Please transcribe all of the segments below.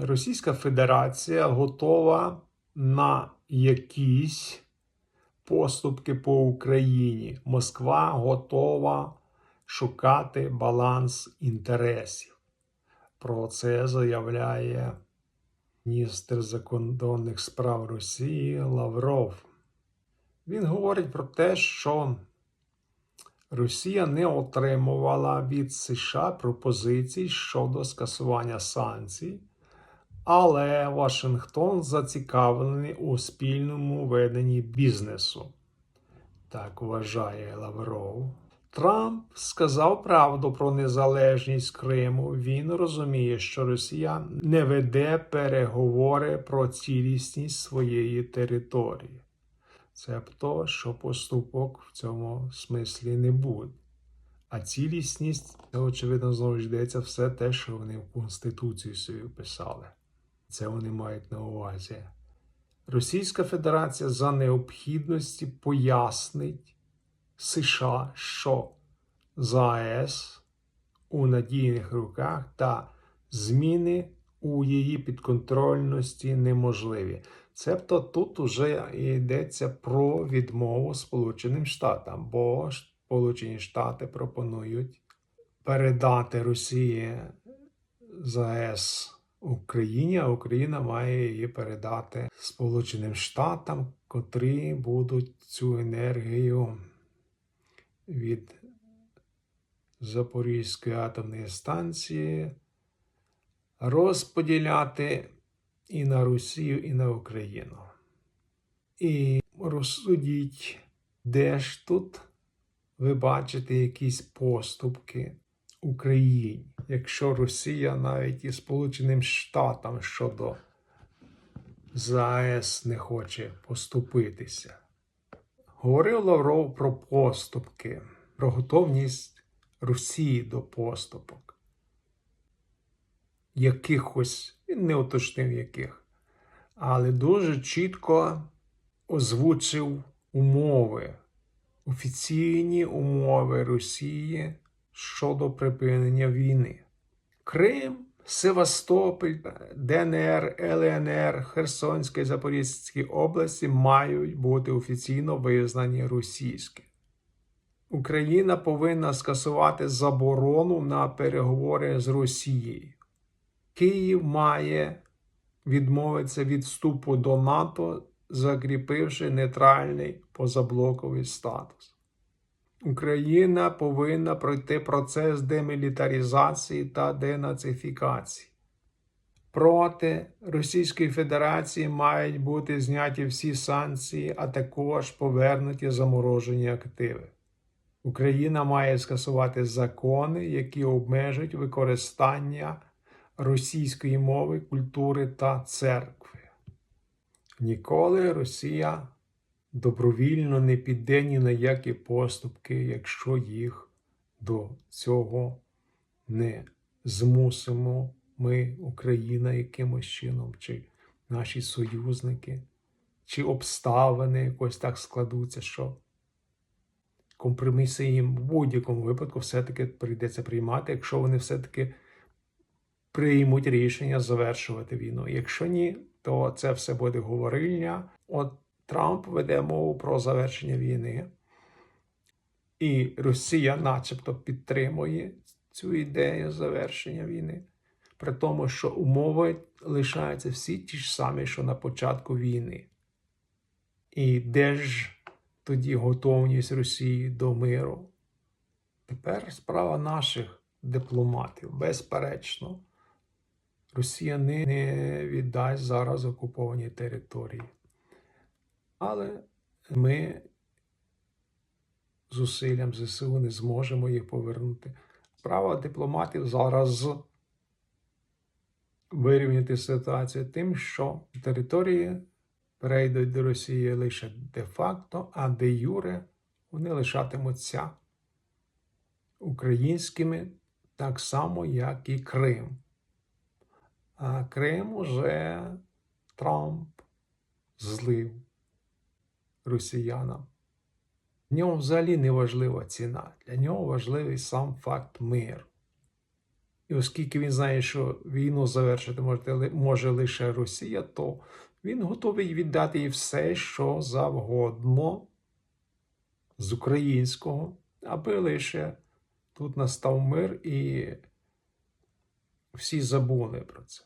Російська Федерація готова на якісь поступки по Україні. Москва готова шукати баланс інтересів. Про це заявляє міністр закордонних справ Росії Лавров. Він говорить про те, що Росія не отримувала від США пропозицій щодо скасування санкцій, але Вашингтон зацікавлений у спільному веденні бізнесу. Так вважає Лавров. Трамп сказав правду про незалежність Криму. Він розуміє, що Росія не веде переговори про цілісність своєї території. Цебто, що поступок в цьому смислі не буде. А цілісність, це, очевидно, знову ж йдеться все те, що вони в Конституцію собі писали. Це вони мають на увазі. Російська Федерація за необхідності пояснить США, що ЗАЕС у надійних руках та зміни у її підконтрольності неможливі. Цебто тут уже йдеться про відмову Сполученим Штатам, бо Сполучені Штати пропонують передати Росії ЗАЕС Україні, а Україна має її передати Сполученим Штатам, котрі будуть цю енергію від Запорізької атомної станції розподіляти і на Росію, і на Україну. І розсудіть, де ж тут ви бачите якісь поступки Україні, якщо Росія навіть і Сполученим Штатам щодо ЗАЕС не хоче поступитися. Говорив Лавров про поступки, про готовність Росії до поступок. Якихось, він не уточнив яких, але дуже чітко озвучив умови, офіційні умови Росії щодо припинення війни. Крим, Севастополь, ДНР, ЛНР, Херсонська і Запорізькі області мають бути офіційно визнані російські. Україна повинна скасувати заборону на переговори з Росією. Київ має відмовитися від вступу до НАТО, закріпивши нейтральний позаблоковий статус. Україна повинна пройти процес демілітаризації та денацифікації. Проти Російської Федерації мають бути зняті всі санкції, а також повернуті заморожені активи. Україна має скасувати закони, які обмежують використання російської мови, культури та церкви. Ніколи Росія добровільно не піде ні на які поступки, якщо їх до цього не змусимо ми, Україна, якимось чином, чи наші союзники, чи обставини якось так складуться, що компроміси їм в будь-якому випадку все-таки прийдеться приймати, якщо вони все-таки приймуть рішення завершувати війну. Якщо ні, то це все буде говорильня. От Трамп веде мову про завершення війни, і Росія, начебто, підтримує цю ідею завершення війни, при тому, що умови лишаються всі ті ж самі, що на початку війни. І де ж тоді готовність Росії до миру? Тепер справа наших дипломатів, безперечно. Росія не, віддасть зараз окуповані території. Але ми зусиллям ЗСУ не зможемо їх повернути. Справа дипломатів зараз вирівняти ситуацію тим, що території перейдуть до Росії лише де-факто, а де юре вони лишатимуться українськими так само, як і Крим. А Крим уже Трамп злив росіянам. В ньому взагалі не важлива ціна. Для нього важливий сам факт миру. І оскільки він знає, що війну завершити може лише Росія, то він готовий віддати їй все, що завгодно з українського, аби лише тут настав мир і всі забули про це.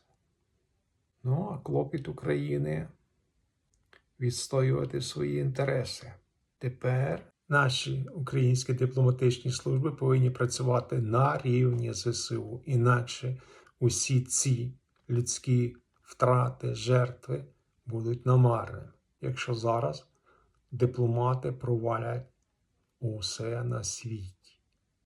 Ну, а клопіт України відстоювати свої інтереси. Тепер наші українські дипломатичні служби повинні працювати на рівні ЗСУ. Інакше усі ці людські втрати, жертви будуть намарними, якщо зараз дипломати провалять усе на світі.